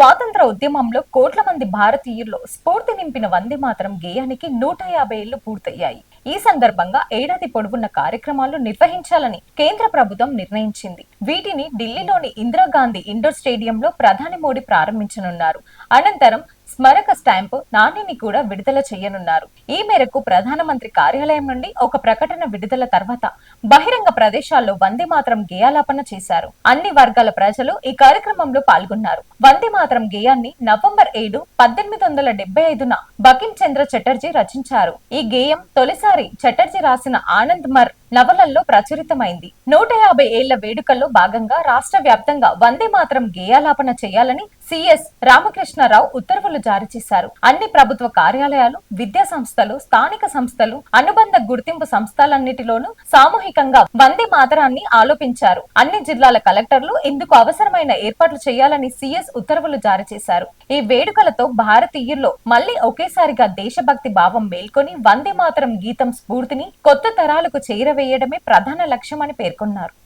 స్వాతంత్ర ఉద్యమంలో కోట్ల మంది భారతీయుల్లో స్ఫూర్తి నింపిన వందే మాత్రం గేయానికి నూట యాభై ఏళ్ళు పూర్తయ్యాయి. ఈ సందర్భంగా ఏడాది పొడవున్న కార్యక్రమాలు నిర్వహించాలని కేంద్ర ప్రభుత్వం నిర్ణయించింది. వీటిని ఢిల్లీలోని ఇందిరాగాంధీ ఇండోర్ స్టేడియంలో ప్రధాని మోడీ ప్రారంభించనున్నారు. అనంతరం స్మరక స్టాంపు నాణ్యని కూడా విడుదల చేయనున్నారు. ఈ మేరకు ప్రధానమంత్రి కార్యాలయం నుండి ఒక ప్రకటన విడుదల తర్వాత బహిరంగ ప్రదేశాల్లో వందే మాత్రం గేయాలాపన చేశారు. అన్ని వర్గాల ప్రజలు ఈ కార్యక్రమంలో పాల్గొన్నారు. వందే మాత్రం గేయాన్ని నవంబర్ ఏడు పద్దెనిమిది వందల డెబ్బై ఐదున బకిం చంద్ర చటర్జీ రచించారు. ఈ గేయం తొలిసారి చటర్జీ రాసిన ఆనంద్ మర్ నవలల్లో ప్రచురితమైంది. నూట యాభై ఏళ్ళ వేడుకల్లో భాగంగా రాష్ట్ర వ్యాప్తంగా వందే మాత్రం గేయాలాపన చేయాలని సిఎస్ రామకృష్ణారావు ఉత్తర్వులు జారీ చేశారు. అన్ని ప్రభుత్వ కార్యాలయాలు విద్యా సంస్థలు స్థానిక సంస్థలు అనుబంధ గుర్తింపు సంస్థలన్నిటిలోనూ సామూహికంగా వందే మాతరాన్ని ఆలోపించారు. అన్ని జిల్లాల కలెక్టర్లు ఇందుకు అవసరమైన ఏర్పాట్లు చేయాలని సిఎస్ ఉత్తర్వులు జారీ చేశారు. ఈ వేడుకలతో భారతీయుల్లో మళ్ళీ ఒకేసారిగా దేశభక్తి భావం మేల్కొని వందే మాతరం గీతం స్ఫూర్తిని కొత్త తరాలకు వేయడమే ప్రధాన లక్ష్యం అని పేర్కొన్నారు.